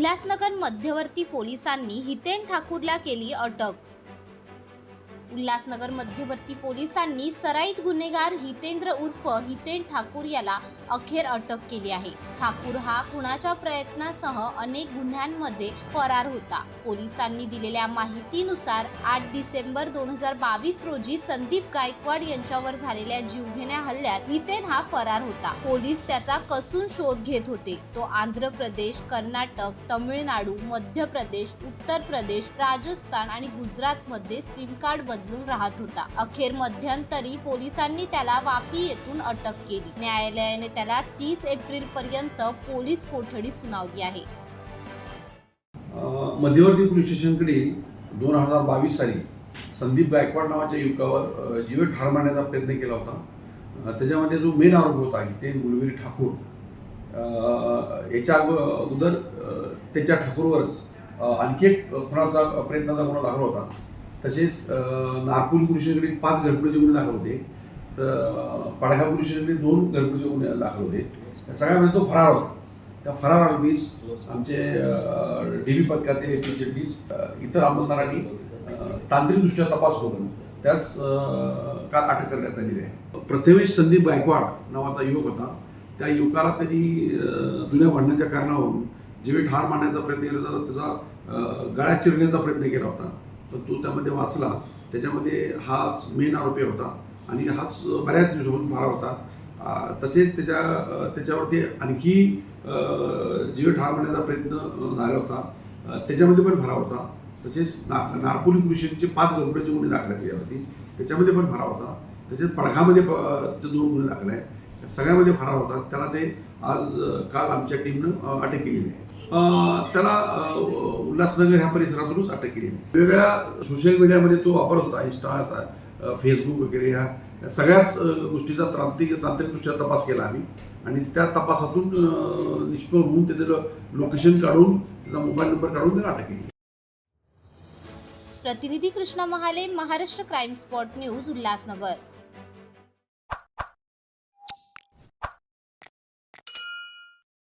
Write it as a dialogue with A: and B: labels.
A: उल्हासनगर मध्यवर्ती पोलिसांनी हितेन ठाकूरला केली अटक. उल्हासनगर मध्यवर्ती पोलिसांनी सराईत गुन्हेगार हितेंद्र उर्फ हितेन ठाकूर याला अखेर अटक केली आहे. ठाकूर हा खुणाच्या प्रयत्नासह अनेक गुन्ह्यांमध्ये फरार होता. पोलिसांनी दिलेल्या माहितीनुसार आठ डिसेंबर दोन हजार बावीस रोजी संदीप गायकवाड यांच्यावर झालेल्या जीवघेण्या हल्ल्यात हितेन हा फरार होता. पोलीस त्याचा कसून शोध घेत होते. तो आंध्र प्रदेश कर्नाटक तमिळनाडू मध्य प्रदेश उत्तर प्रदेश राजस्थान आणि गुजरात मध्ये सिम कार्ड बदलून राहत होता. अखेर मध्यंतरी पोलिसांनी त्याला वापी येथून अटक केली. न्यायालयाने त्याला तीस एप्रिल पर्यंत पोलीस कोठडी सुनावली आहे.
B: मध्यवर्ती पोलीस स्टेशनकडे दोन हजार बावीस साली संदीप गायकवाड नावाच्या युवकावर जीवे ठार मारण्याचा प्रयत्न केला होता. त्याच्यामध्ये जो मेन आरोप होता ते गुलवीर ठाकूर याच्या अगोदर त्याच्या ठाकूरवरच आणखी एक खुनाचा प्रयत्नाचा गुन्हा दाखल होता. तसेच नागपूर पोलीस स्टेशनकडे पाच घरपुरीचे गुन्हे दाखल होते. तर पाडगा पोलीस स्टेशनकडे दोन घरपुरीचे गुन्हे दाखल होते. त्या सगळ्यामध्ये म्हणजे तो फरार होता. त्या फरार आरोपीस आमचे डी बी पथकाचे एस टी इतर अंमलदारांनी तांत्रिकदृष्ट्या तपास करून त्यास काल अटक करण्यात आलेली आहे. प्रथमेश संदीप गायकवाड नावाचा युवक होता. त्या युवकाला त्यांनी जुन्या भांडण्याच्या कारणावरून जीवे ठार मारण्याचा प्रयत्न केला होता. त्याचा गळ्यात चिरण्याचा प्रयत्न केला होता. तर तो त्यामध्ये वाचला. त्याच्यामध्ये हाच मेन आरोपी होता आणि हाच बऱ्याच दिवसापासून मारा होता. तसेच त्याच्या त्याच्यावरती आणखी जीव ठार होण्याचा प्रयत्न झाला होता. त्याच्यामध्ये पण भरा होता. तसेच ना नागपूर पोलिसांचे पाच गडबडीचे गुन्हे दाखल केले होते. त्याच्यामध्ये पण भरा होता. तसेच पडघामध्ये प- दोन गुन्हे दाखल आहे सगळ्यामध्ये फरार होता. त्याला ते आज काल आमच्या टीमनं अटक केलेली आहे. त्याला उल्हासनगर ह्या परिसरातूनच अटक केली. वेगवेगळ्या सोशल मीडियामध्ये तो वापर होता. इंस्टा फेसबुक वगैरे ह्या सगळ्याच गोष्टीचा तांत्रिक तांत्रिकदृष्ट्या तपास केला आम्ही. आणि त्या तपासातून अ, निष्फळ होऊन त्याचं लोकेशन काढून त्याचा मोबाईल नंबर काढून त्याला अटक केली.
A: प्रतिनिधी Krishna Mahale Maharashtra crime spot news Ulhasnagar.